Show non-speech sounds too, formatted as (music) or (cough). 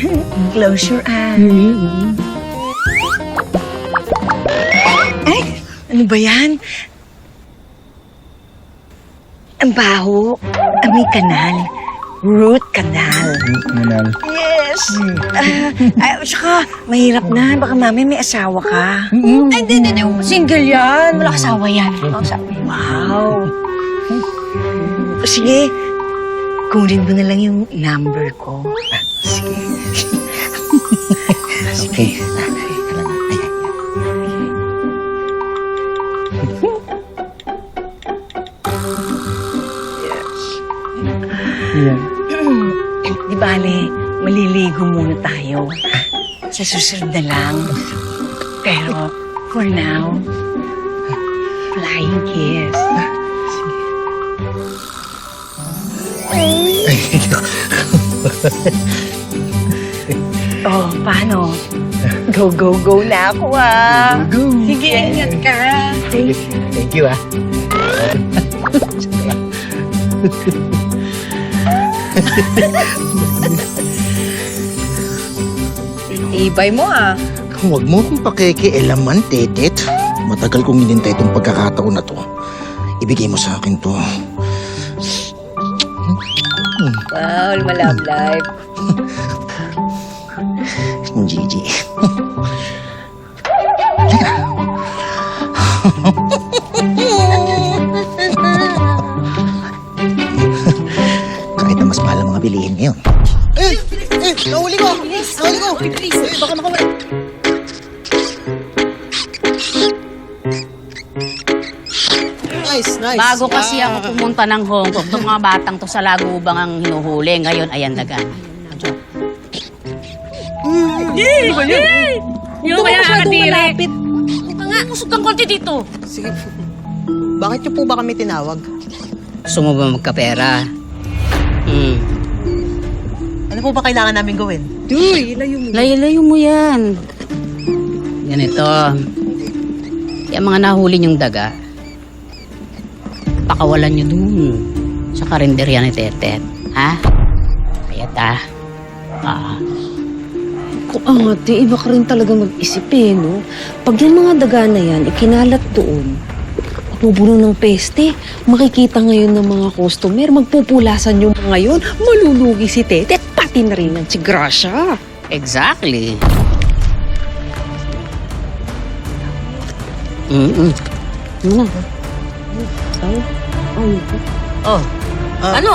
(laughs) Close your eyes. Ay, ano ba yan? Ang baho. Amoy kanal. Root canal. Manal. Yes. Ah, ay, tsaka, mahirap na. Baka mami may asawa ka. Ay, hindi, hindi, hindi. Single yan. Wala kasawa yan. Wow. Sige, kunin mo na lang yung number ko. Sige. Sige. Yan. Di bale, maliligo muna tayo. Sa susunod na lang. Pero, for now, flying kiss. (laughs) oh, paano? Go, go, go na ako ah. Go. Sige, ingat ka. Thank you, ah. Ibay mo ah. Huwag mo akong pakikialaman, Tetet. Matagal kong hinintay itong pagkakataon na to. Ibigay mo sa akin to. Wow, malove life. (laughs) Gigi. Kahit na mas mahal ang mga bilihin ngayon. Eh! Eh! Nahuli ko! Nahuli ko! Eh, baka makamay. Nice, nice. Bago kasi Ah. ako pumunta ng Hong Kong, itong mga batang to sa lagubang ang hinuhuli. Ngayon, ayan dagan. Yun Huwag kaya ka masyadong nakadiri. malapit. Nga, usog kang konti dito. Sige. Bakit niyo po ba kami tinawag? Gusto mo ba magkapera? Hmm. Ano po ba kailangan namin gawin? Duy, layo mo. Layo-layo mo yan. Ganito. Yung mga nahuli niyong daga, pakawalan niyo dun sa karinderya ni Tetet. Ha? Kaya ta. Ah. Kung ate, iba ka rin talaga mag-isip eh, no? Pag yan mga daga na yan, ikinalat doon, mapupuno ng peste. Makikita ngayon ng mga customer, magpupulasan yung mga yun. Malulugi si Tete at pati na rin ang si Gracia. Exactly. Mm-mm. Ano? Ay, ay, Oh, Ah. ano?